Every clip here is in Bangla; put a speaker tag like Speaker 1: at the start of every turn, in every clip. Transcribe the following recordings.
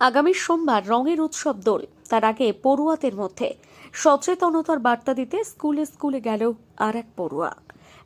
Speaker 1: আগামী সোমবার রঙের উৎসব দোল, তার আগে পড়ুয়াদের মধ্যে সচেতনতার বার্তা দিতে স্কুলে স্কুলে গেল আর এক পড়ুয়া।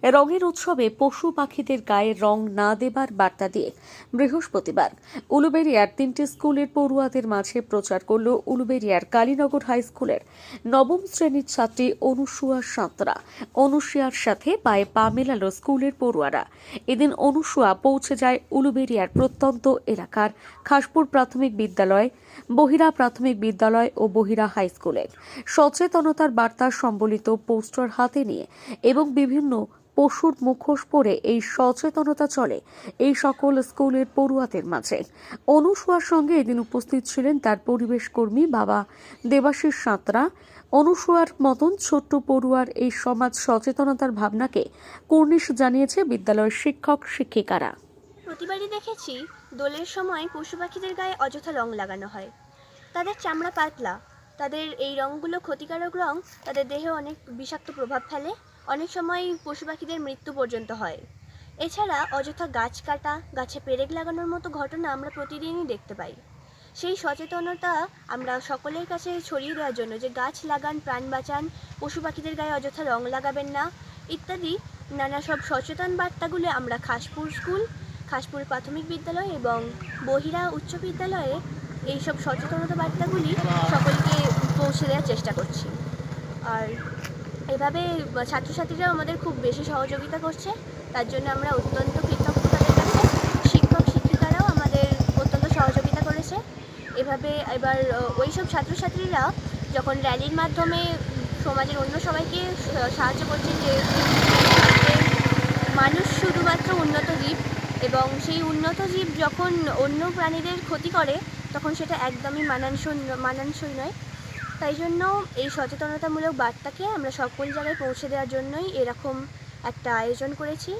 Speaker 1: রঙের উৎসবে পশু পাখিদের গায়ে রং না দেবার বার্তা দিয়ে বৃহস্পতিবার উলুবেরিয়ার তিনটি স্কুলের পড়ুয়াদের মাঝে প্রচার করল উলুবেরিয়ার কালীনগর হাই স্কুলের নবম শ্রেণির ছাত্রী অনুসুয়া সাঁতরা অনুসুয়ার সাথে পায়ে পা মেলাল স্কুলের পড়ুয়ারা। এদিন অনুসুয়া পৌঁছে যায় উলুবেরিয়ার প্রত্যন্ত এলাকার খাসপুর প্রাথমিক বিদ্যালয়, বহিরা প্রাথমিক বিদ্যালয় ও বহিরা হাই স্কুলের। সচেতনতার বার্তা সম্বলিত পোস্টার হাতে নিয়ে এবং বিভিন্ন পশুর মুখোশ পরে এই সচেতনতা চলে এই সকল স্কুলের পড়ুয়াদের মাঝে। অনুসুয়ার সঙ্গে এদিন উপস্থিত ছিলেন তার পরিবেশ কর্মী বাবা দেবাশিস সাঁতরা। অনুসুয়ার মতন ছোট্ট পড়ুয়ার এই সমাজ সচেতনতার ভাবনাকে কর্নিশ জানিয়েছে বিদ্যালয়ের শিক্ষক শিক্ষিকারা।
Speaker 2: প্রতিবারই দেখেছি দোলের সময় পশু পাখিদের গায়ে অযথা রং লাগানো হয়। তাদের চামড়া পাতলা, তাদের এই রঙগুলো ক্ষতিকারক রং, তাদের দেহে অনেক বিষাক্ত প্রভাব ফেলে অনেক সময় পশু পাখিদের মৃত্যু পর্যন্ত হয়। এছাড়া অযথা গাছ কাটা, গাছে পেরেক লাগানোর মতো ঘটনা আমরা প্রতিদিনই দেখতে পাই। সেই সচেতনতা আমরা সকলের কাছে ছড়িয়ে দেওয়ার জন্য যে গাছ লাগান, প্রাণ বাঁচান পশু পাখিদের গায়ে অযথা রং লাগাবেন না, ইত্যাদি নানা সব সচেতন বার্তাগুলো আমরা খাসপুর স্কুল, খাসপুর প্রাথমিক বিদ্যালয় এবং বহিরা উচ্চ বিদ্যালয়ে এইসব সচেতনতা বার্তাগুলি সকলকে পৌঁছে দেওয়ার চেষ্টা করছি। আর এভাবে ছাত্রছাত্রীরাও আমাদের খুব বেশি সহযোগিতা করছে। তার জন্য আমরা অত্যন্ত কৃতজ্ঞ তাদের কাছে শিক্ষক শিক্ষিকারাও আমাদের অত্যন্ত সহযোগিতা করেছে। এভাবে এবার ওই সব ছাত্রছাত্রীরা যখন র্যালির মাধ্যমে সমাজের অন্য সবাইকে সাহায্য করছে যে মানুষ শুধুমাত্র উন্নত জীব এবং সেই উন্নত জীব যখন অন্য প্রাণীদের ক্ষতি করে, তখন সেটা একদমই মানানসই মানানসই নয়। তাই জন্য এই সচেতনতামূলক বার্তাকে আমরা সকল জায়গায় পৌঁছে দেওয়ার জন্যই এরকম একটা আয়োজন করেছি।